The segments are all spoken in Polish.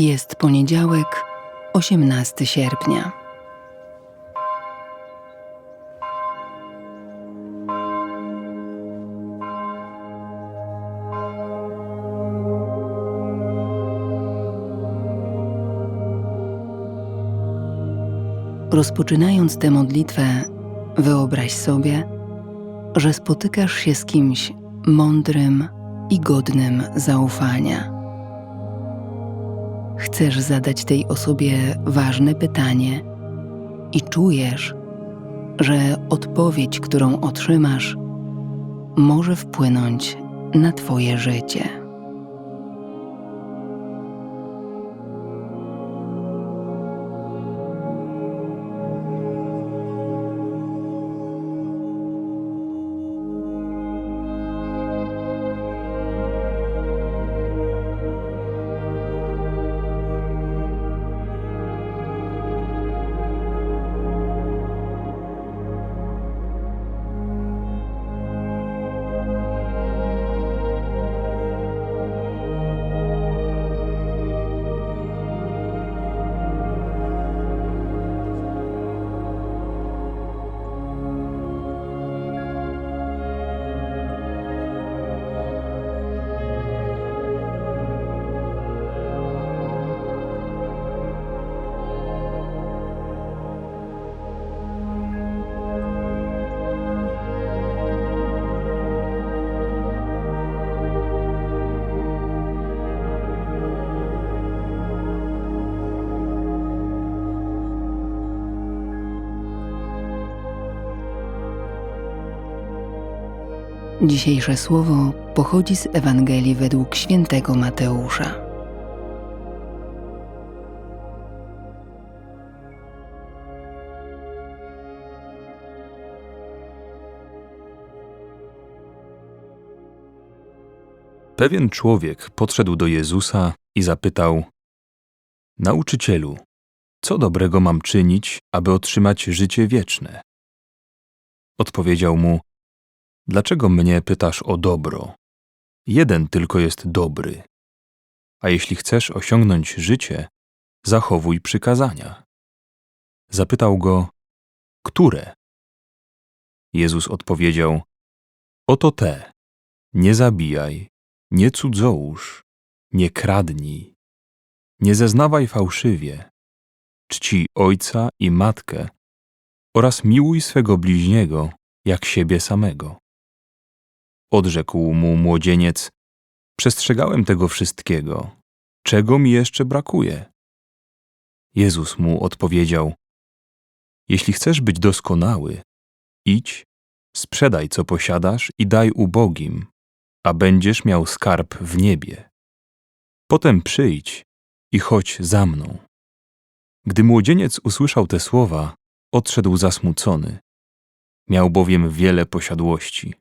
Jest poniedziałek, 18 sierpnia. Rozpoczynając tę modlitwę, wyobraź sobie, że spotykasz się z kimś mądrym i godnym zaufania. Chcesz zadać tej osobie ważne pytanie i czujesz, że odpowiedź, którą otrzymasz, może wpłynąć na Twoje życie. Dzisiejsze słowo pochodzi z Ewangelii według świętego Mateusza. Pewien człowiek podszedł do Jezusa i zapytał: Nauczycielu, co dobrego mam czynić, aby otrzymać życie wieczne? Odpowiedział mu: Dlaczego mnie pytasz o dobro? Jeden tylko jest dobry. A jeśli chcesz osiągnąć życie, zachowuj przykazania. Zapytał go: Które? Jezus odpowiedział: Oto te: Nie zabijaj, nie cudzołóż, nie kradnij, nie zeznawaj fałszywie, czci ojca i matkę oraz miłuj swego bliźniego jak siebie samego. Odrzekł mu młodzieniec: Przestrzegałem tego wszystkiego. Czego mi jeszcze brakuje? Jezus mu odpowiedział: Jeśli chcesz być doskonały, idź, sprzedaj co posiadasz i daj ubogim, a będziesz miał skarb w niebie. Potem przyjdź i chodź za mną. Gdy młodzieniec usłyszał te słowa, odszedł zasmucony. Miał bowiem wiele posiadłości.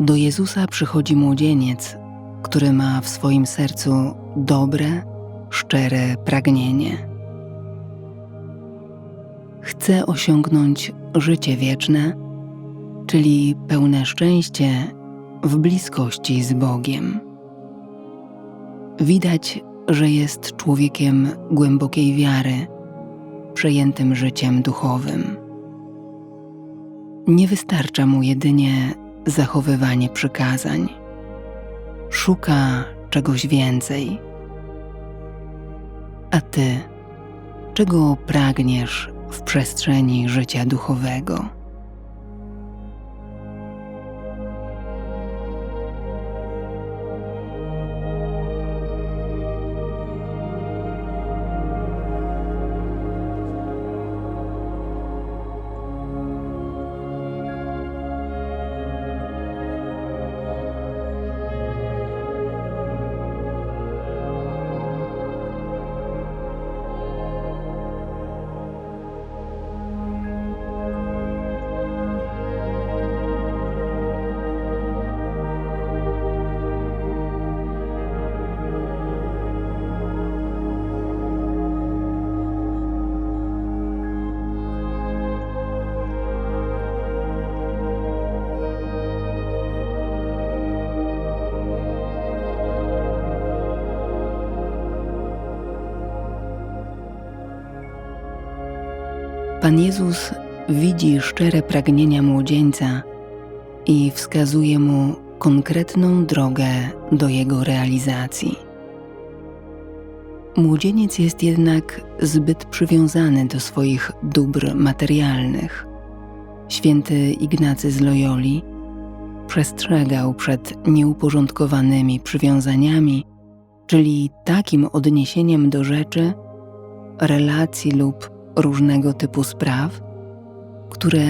Do Jezusa przychodzi młodzieniec, który ma w swoim sercu dobre, szczere pragnienie. Chce osiągnąć życie wieczne, czyli pełne szczęście w bliskości z Bogiem. Widać, że jest człowiekiem głębokiej wiary, przejętym życiem duchowym. Nie wystarcza mu jedynie zachowywanie przykazań. Szuka czegoś więcej. A ty, czego pragniesz w przestrzeni życia duchowego? Pan Jezus widzi szczere pragnienia młodzieńca i wskazuje mu konkretną drogę do jego realizacji. Młodzieniec jest jednak zbyt przywiązany do swoich dóbr materialnych. Święty Ignacy z Loyoli przestrzegał przed nieuporządkowanymi przywiązaniami, czyli takim odniesieniem do rzeczy, relacji lub różnego typu spraw, które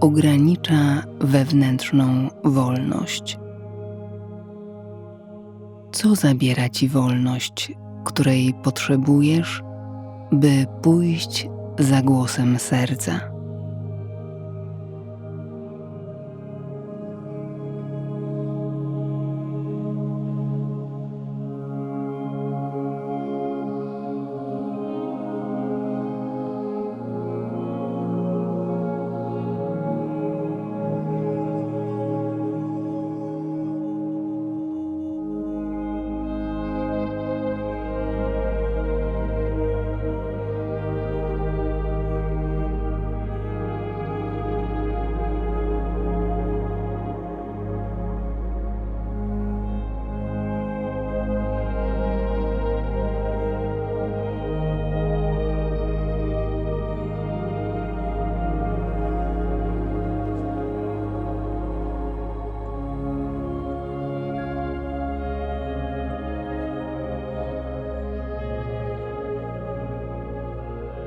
ogranicza wewnętrzną wolność. Co zabiera ci wolność, której potrzebujesz, by pójść za głosem serca?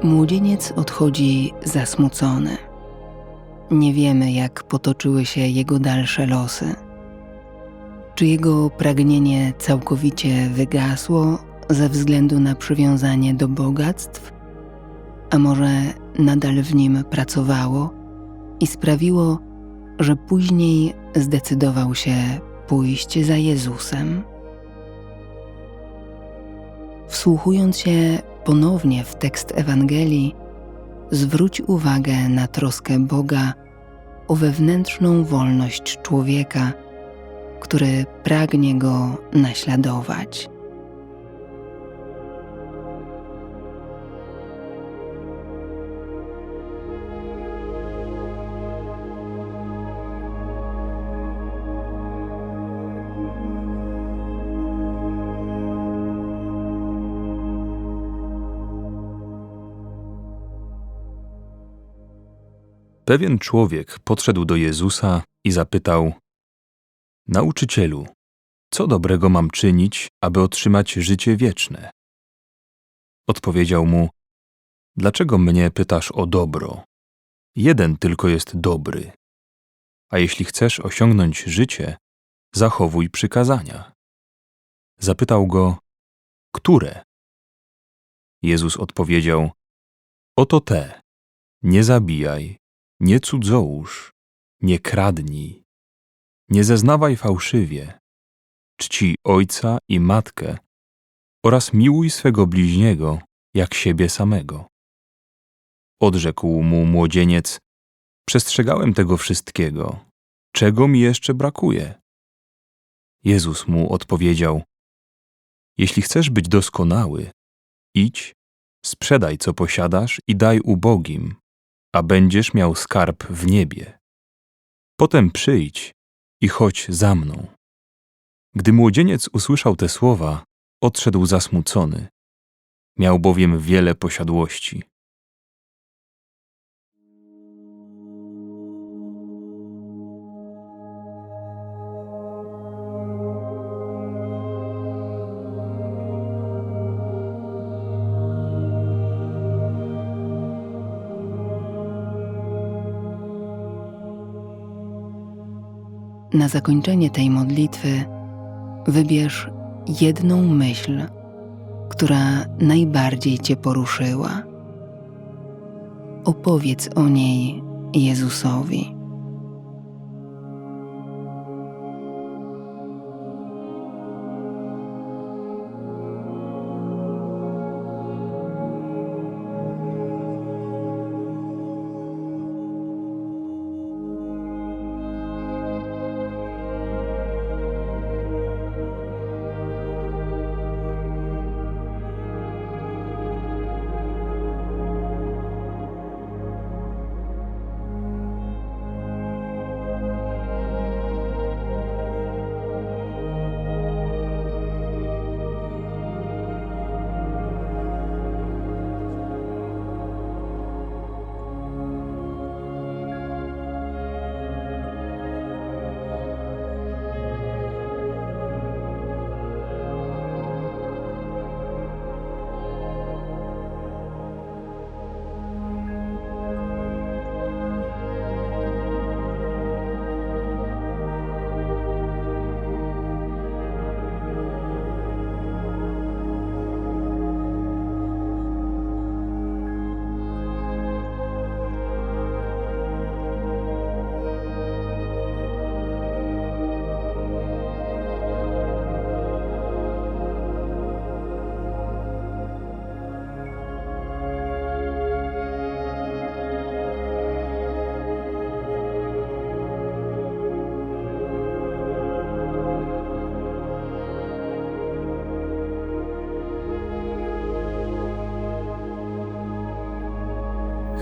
Młodzieniec odchodzi zasmucony. Nie wiemy, jak potoczyły się jego dalsze losy. Czy jego pragnienie całkowicie wygasło ze względu na przywiązanie do bogactw, a może nadal w nim pracowało i sprawiło, że później zdecydował się pójść za Jezusem? Wsłuchując się ponownie w tekst Ewangelii, zwróć uwagę na troskę Boga o wewnętrzną wolność człowieka, który pragnie go naśladować. Pewien człowiek podszedł do Jezusa i zapytał: Nauczycielu, co dobrego mam czynić, aby otrzymać życie wieczne? Odpowiedział mu: Dlaczego mnie pytasz o dobro? Jeden tylko jest dobry. A jeśli chcesz osiągnąć życie, zachowuj przykazania. Zapytał go: Które? Jezus odpowiedział: Oto te: Nie zabijaj, nie cudzołóż, nie kradnij, nie zeznawaj fałszywie, czci ojca i matkę oraz miłuj swego bliźniego jak siebie samego. Odrzekł mu młodzieniec: Przestrzegałem tego wszystkiego. Czego mi jeszcze brakuje? Jezus mu odpowiedział: Jeśli chcesz być doskonały, idź, sprzedaj co posiadasz i daj ubogim, a będziesz miał skarb w niebie. Potem przyjdź i chodź za mną. Gdy młodzieniec usłyszał te słowa, odszedł zasmucony. Miał bowiem wiele posiadłości. Na zakończenie tej modlitwy wybierz jedną myśl, która najbardziej Cię poruszyła. Opowiedz o niej Jezusowi.